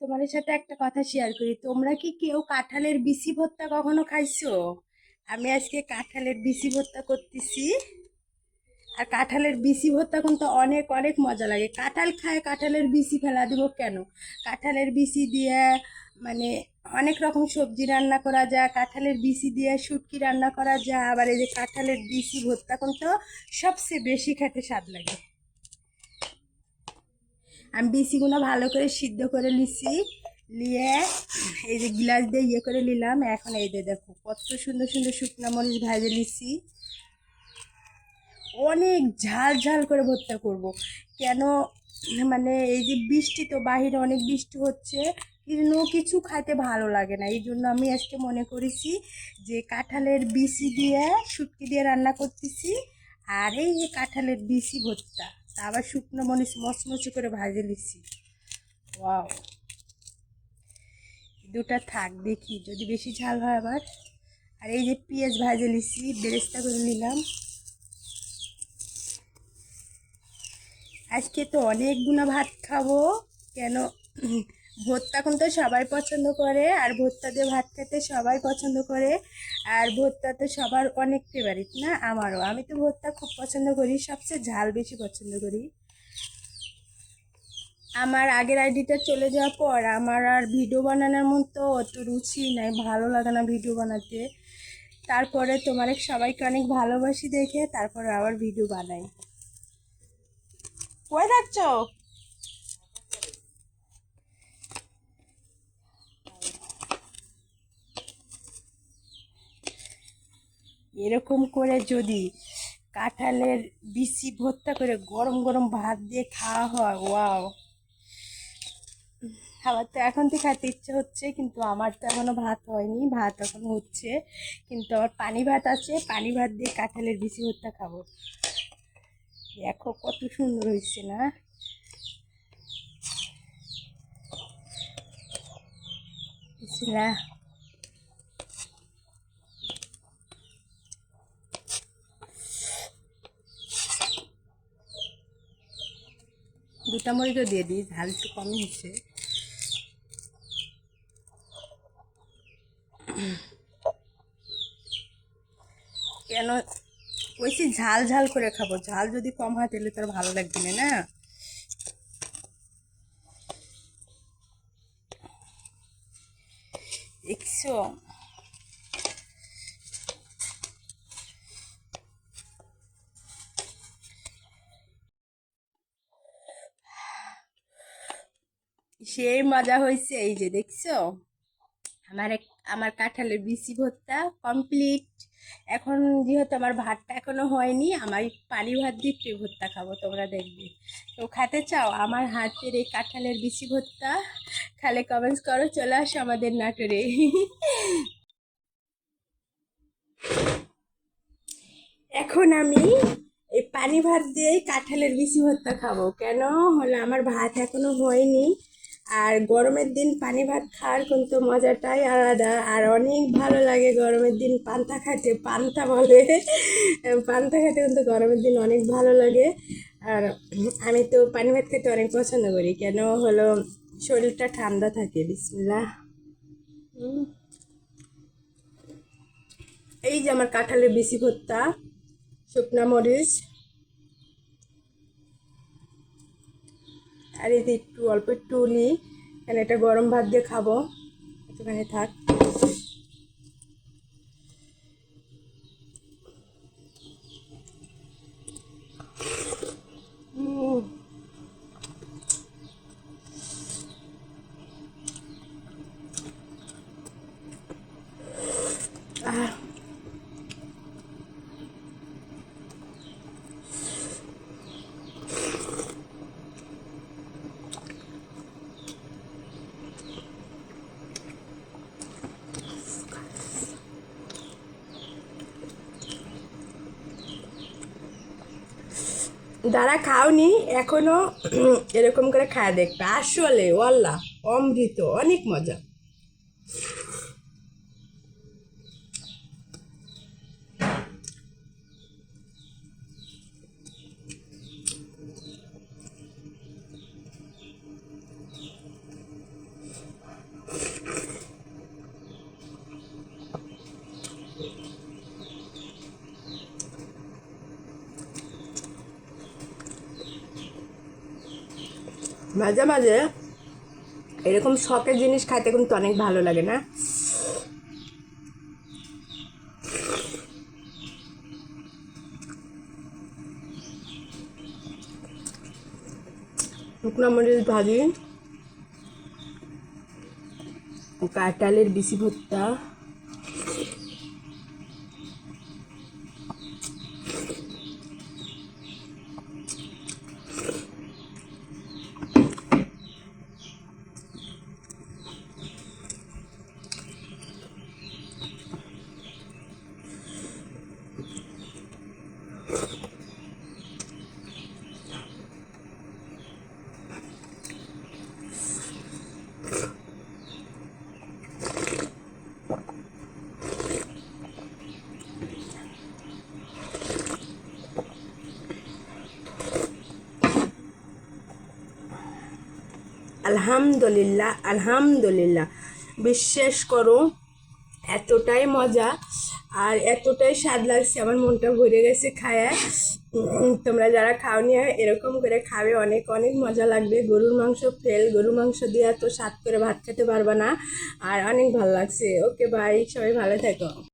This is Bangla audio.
তোমাদের সাথে একটা কথা শেয়ার করি। তোমরা কি কেউ কাঁঠালের বিসি ভর্তা কখনো খাইছো? আমি আজকে কাঁঠালের বিসি ভর্তা করতেছি। আর কাঁঠালের বিচি ভর্তা কিন্তু অনেক অনেক মজা লাগে। কাঁঠাল খায়, কাঁঠালের বিসি ফেলা দিব কেন? কাঁঠালের বিসি দিয়ে মানে অনেক রকম সবজি রান্না করা যায়। কাঁঠালের বিচি দিয়ে শুটকি রান্না করা যায়। আবার এই যে কাঁঠালের বিচি ভর্তা কিন্তু সবচেয়ে বেশি খেতে স্বাদ লাগে। আমি বিচিগুলো ভালো করে সিদ্ধ করে নিছি। নিয়ে এই যে গ্লাস দিয়ে ইয়ে করে নিলাম। এখন এই দিয়ে দেখো, কত সুন্দর সুন্দর শুকনো মরিচ ভাজে নিছি। অনেক ঝাল ঝাল করে ভর্তা করব। কেন মানে এই যে বৃষ্টি তো, বাহিরে অনেক বৃষ্টি হচ্ছে, কিন্তু কিছু খাইতে ভালো লাগে না। এই জন্য আমি আজকে মনে করেছি যে কাঁঠালের বিচি দিয়ে, শুটকি দিয়ে রান্না করতেছি। আর এই যে কাঁঠালের বিচি ভর্তা। আবার শুকনো মরিচ, মচমচি করে ভাজে নিচ্ছি। ওয়াও। দুটা থাক, দেখি, যদি বেশি ঝাল হয় আবার। আর এই যে পেঁয়াজ ভাজে নিচ্ছি, বেরেস্তা করে নিলাম। আজকে তো অনেকগুলো ভাত খাব, কেন ভর্তা কিন্তু সবাই পছন্দ করে, আর ভর্তা দিয়ে ভাত খেতে সবাই পছন্দ করে, আর ভর্তা তো সবার অনেক ফেভারিট না? আমারও। আমি তো ভর্তা খুব পছন্দ করি, সবচেয়ে ঝাল বেশি পছন্দ করি। আমার আগের আইডিটা চলে যাওয়ার পর আমার আর ভিডিও বানানোর মতো অত রুচি নাই, ভালো লাগে না ভিডিও বানাতে। তারপরে তোমার সবাইকে অনেক ভালোবাসি দেখে, তারপরে আবার ভিডিও বানাই। কই থাকছো এরকম করে যদি কাঁঠালের বিচি ভর্তা করে গরম গরম ভাত দিয়ে খাওয়া হয়, ওয়াও। আমার তো এখন তো খেতে ইচ্ছে হচ্ছে, কিন্তু আমার তো এখনও ভাত হয়নি, ভাত এখন হচ্ছে। কিন্তু আমার পানি ভাত আছে, পানি ভাত দিয়ে কাঁঠালের বিচি ভর্তা খাব। দেখো কত সুন্দর হয়েছে না? বিসমিল্লাহ। দুটা মরিচও দিয়ে দিই ঝাল একটু কমই হচ্ছে। কেন? ওইসি ঝাল ঝাল করে খাব, ঝাল যদি কম হয় তাহলে তোর ভালো লাগবে না না? দেখছ? সেই মজা হয়েছে এই যে দেখছ? আমার আমার কাঁঠালের বিচি ভর্তা কমপ্লিট এখন যেহেতু আমার ভাতটা এখনও হয়নি, আমার পানি ভাত দিয়ে ভর্তা খাব, তোমরা দেখবে। তো খেতে চাও? আমার হাতের এই কাঁঠালের বিচি ভর্তা? খালে কমেন্টস করো, চলে আসো আমাদের নাটোরে। এখন আমি এই পানি ভাত দিয়ে কাঁঠালের বিচি ভর্তা খাব। কেন? হলো আমার ভাত এখনও হয়নি। আর গরমের দিন পানি ভাত খাওয়ার কিন্তু মজাটাই আলাদা। আর অনেক ভালো লাগে গরমের দিন পান্তা খাইতে পান্তা বলে। পান্তা খেতে কিন্তু গরমের দিন অনেক ভালো লাগে। আর আমি তো পানি ভাত খেতে অনেক পছন্দ করি কেন হলো শরীরটা ঠান্ডা থাকে বিসমিল্লাহ। হুম। এই যে আমার কাঁঠালের বিচি ভর্তা শুকনা মরিচ আর যে একটু, অল্প একটু নিই কারণ এটা গরম ভাত দিয়ে খাব একটুখানি থাক উম। যারা খাওনি এখনও এরকম করে খায় দেখবে। আসলে ওয়াল্লা অমৃত অনেক মজা। মাঝে মাঝে এরকম শখের জিনিস খাইতে কিন্তু অনেক ভালো লাগে না? শুকনো মরিচ ভাজি, কাঁঠালের বিচি ভর্তা। আলহামদুলিল্লাহ আলহামদুলিল্লাহ। বিশ্বাস করো, এতটাই মজা আর এতটাই স্বাদ লাগছে, আমার মনটা ভরে গেছে খায়া। তোমরা যারা খাওনি, এরকম করে খাবে, অনেক অনেক মজা লাগবে। গরুর মাংস ফেল, গরুর মাংস দিয়ে এত স্বাদ করে ভাত খেতে পারবে না। আর অনেক ভালো লাগছে। ওকে, বাই, সবাই ভালো থেকো।